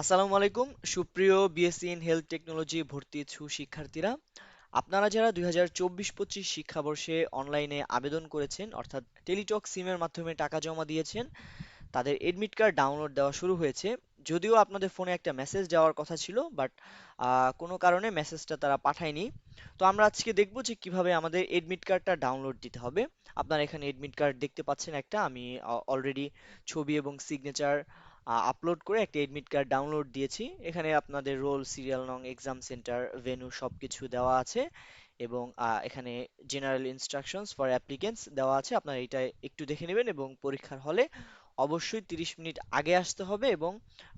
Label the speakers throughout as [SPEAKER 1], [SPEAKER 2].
[SPEAKER 1] আসসালামু আলাইকুম, সুপ্রিয় বিএসসি ইন হেলথ টেকনোলজি ভর্তি ইচ্ছু শিক্ষার্থীরা। আপনারা যারা দুই হাজার চব্বিশ পঁচিশ শিক্ষাবর্ষে অনলাইনে আবেদন করেছেন, অর্থাৎ টেলিটক সিমের মাধ্যমে টাকা জমা দিয়েছেন, তাদের এডমিট কার্ড ডাউনলোড দেওয়া শুরু হয়েছে। যদিও আপনাদের ফোনে একটা মেসেজ যাওয়ার কথা ছিল বাট কোনো কারণে মেসেজটা তারা পাঠায়নি। তো আমরা আজকে দেখব যে কীভাবে আমাদের এডমিট কার্ডটা ডাউনলোড দিতে হবে। আপনারা এখানে এডমিট কার্ড দেখতে পাচ্ছেন একটা, আমি অলরেডি ছবি এবং সিগনেচার আপলোড করে একটা এডমিট কার্ড ডাউনলোড দিয়েছি। এখানে আপনাদের রোল সিরিয়াল নং এক্সাম সেন্টার ভেন্যু সবকিছু দেওয়া আছে এবং এখানে জেনারেল ইনস্ট্রাকশনস ফর অ্যাপ্লিকেন্টস দেওয়া আছে। আপনারা এটা একটু দেখে নেবেন এবং পরীক্ষার হলে অবশ্যই তিরিশ মিনিট আগে আসতে হবে এবং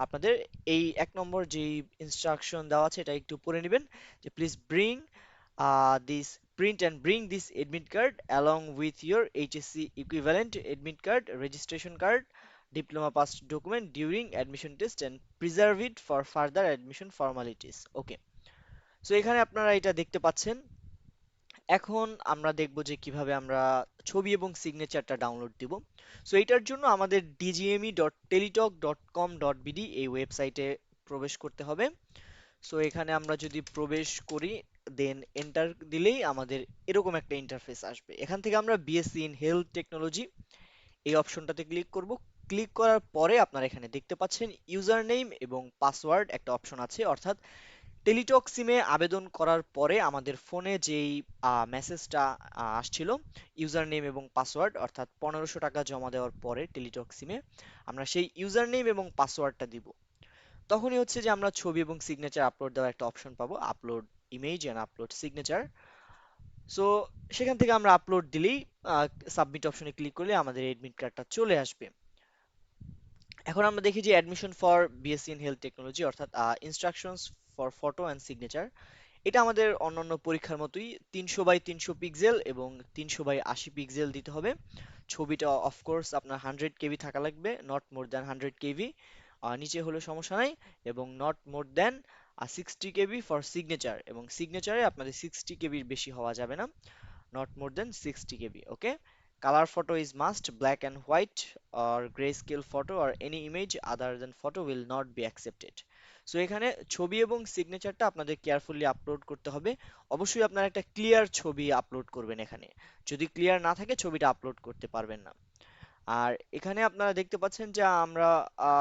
[SPEAKER 1] আপনাদের এই এক নম্বর যেই ইনস্ট্রাকশন দেওয়া আছে এটা একটু পড়ে নেবেন যে please bring this print and bring this admit card along with your HSC equivalent admit card, registration card, diploma pass document during admission test and preserve it for further admission formalities. Okay so এখানে আপনারা এটা দেখতে পাচ্ছেন। এখন আমরা দেখব যে কীভাবে আমরা ছবি এবং সিগনেচারটা ডাউনলোড দিব। সো এটার জন্য আমাদের dgme.teletalk.com.bd এই ওয়েবসাইটে প্রবেশ করতে হবে। সো এখানে আমরা যদি প্রবেশ করি দেন এন্টার দিলেই আমাদের এরকম একটা ইন্টারফেস আসবে। এখান থেকে আমরা বিএসসি ইন হেলথ টেকনোলজি এই অপশনটাতে ক্লিক করব। ক্লিক করার পরে আপনারা এখানে দেখতে পাচ্ছেন ইউজার নেম এবং পাসওয়ার্ড একটা অপশন আছে, অর্থাৎ টেলিটক সিমে আবেদন করার পরে আমাদের ফোনে যেই মেসেজটা আসছিল ইউজার নেম এবং পাসওয়ার্ড, অর্থাৎ পনেরোশো টাকা জমা দেওয়ার পরে টেলিটক সিমে আমরা সেই ইউজার নেম এবং পাসওয়ার্ডটা দিব। তখনই হচ্ছে যে আমরা ছবি এবং সিগনেচার আপলোড দেওয়ার একটা অপশন পাবো upload image and upload signature so সেখান থেকে আমরা আপলোড দিলেই সাবমিট অপশনে ক্লিক করলে আমাদের এডমিট কার্ডটা চলে আসবে। এখন আমরা দেখি যে admission for BSc in health technology অর্থাৎ instructions for photo and signature এটা আমাদের অন্যান্য পরীক্ষার মতোই তিনশো বাই তিনশো পিক্সেল এবং তিনশো বাই আশি পিক্সেল দিতে হবে। ছবিটা অফকোর্স আপনার হান্ড্রেড কেবি থাকা লাগবে not more than hundred KB নিচে হলে সমস্যা নাই এবং not more than sixty KB for signature এবং সিগনেচারে আপনাদের সিক্সটি কেবির বেশি হওয়া যাবে না not more than sixty KB okay Color photo is must, black and white or grayscale photo or any image other than photo will not be accepted. So এখানে ছবি এবং সিগনেচারটা আপনাদের কেয়ারফুলি আপলোড করতে হবে। অবশ্যই আপনারা একটা ক্লিয়ার ছবি আপলোড করবেন এখানে। যদি ক্লিয়ার না থাকে ছবিটা আপলোড করতে পারবেন না। আর এখানে আপনারা দেখতে পাচ্ছেন যে আমরা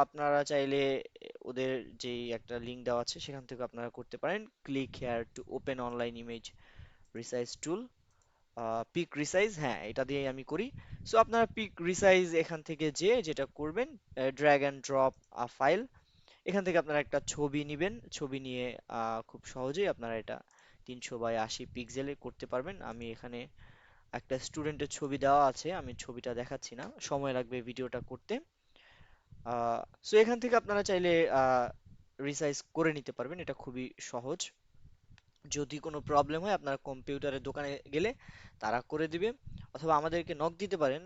[SPEAKER 1] আপনারা চাইলে ওদের যেই একটা লিংক দেওয়া আছে সেখান থেকে আপনারা করতে পারেন। Click here to open online image resize tool pick resize হ্যাঁ এটা দিয়ে আমি করি। সো আপনারা পিক রিসাইজ এখান থেকে যে যেটা করবেন ড্র্যাগ অ্যান্ড ড্রপ ফাইল এখান থেকে আপনারা একটা ছবি নেবেন। ছবি নিয়ে খুব সহজেই আপনারা এটা তিনশো বাই আশি পিক্সেলে করতে পারবেন। আমি এখানে একটা স্টুডেন্টের ছবি দেওয়া আছে, আমি ছবিটা দেখাচ্ছি না। সময় লাগবে ভিডিওটা করতে। সো এখান থেকে আপনারা চাইলে রিসাইজ করে নিতে পারবেন। এটা খুবই সহজ। যদি কোনো প্রবলেম হয় আপনারা কম্পিউটারের দোকানে গেলে তারা করে দিবে। অথবা আমাদেরকে নক দিতে পারেন।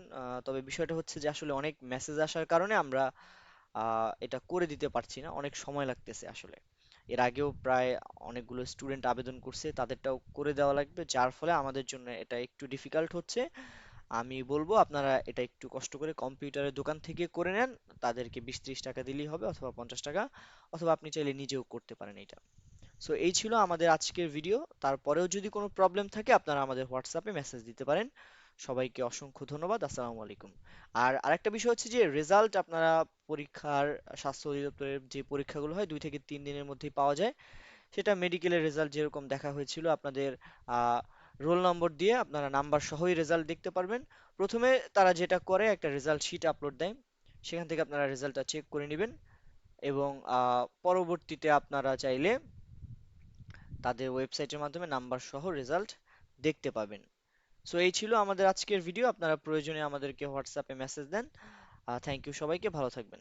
[SPEAKER 1] তবে বিষয়টা হচ্ছে যে আসলে অনেক মেসেজ আসার কারণে আমরা এটা করে দিতে পারছি না। অনেক সময় লাগতেছে আসলে। এর আগেও প্রায় অনেকগুলো স্টুডেন্ট আবেদন করছে, তাদেরটাও করে দেওয়া লাগবে। যার ফলে আমাদের জন্য এটা একটু ডিফিকাল্ট হচ্ছে। আমি বলব, আপনারা এটা একটু কষ্ট করে কম্পিউটারের দোকান থেকে করে নেন। তাদেরকে বিশ ত্রিশ টাকা দিলেই হবে অথবা পঞ্চাশ টাকা। অথবা আপনি চাইলে নিজেও করতে পারেন এটা। সো এই ছিল আমাদের আজকের ভিডিও তারপরেও যদি কোনো প্রবলেম থাকে, আপনারা আমাদের হোয়াটসঅ্যাপে মেসেজ দিতে পারেন। সবাইকে অসংখ্য ধন্যবাদ। আসসালামু আলাইকুম। আর আরেকটা বিষয় হচ্ছে যে রেজাল্ট আপনারা পরীক্ষার, স্বাস্থ্য অধিদপ্তরের যে পরীক্ষাগুলো হয়, দুই থেকে তিন দিনের মধ্যেই পাওয়া যায়। সেটা মেডিকেলের রেজাল্ট যেরকম দেখা হয়েছিল, আপনাদের রোল নম্বর দিয়ে আপনারা নাম্বার সহই রেজাল্ট দেখতে পারবেন। প্রথমে তারা যেটা করে, একটা রেজাল্ট শিট আপলোড দেয়। সেখান থেকে আপনারা রেজাল্টটা চেক করে নেবেন। এবং পরবর্তীতে আপনারা চাইলে তাদের ওয়েবসাইটের মাধ্যমে নাম্বার সহ রেজাল্ট দেখতে পাবেন। সো এই ছিল আমাদের আজকের ভিডিও আপনারা প্রয়োজনে আমাদেরকে হোয়াটসঅ্যাপে মেসেজ দেন। থ্যাংক ইউ সবাইকে। ভালো থাকবেন।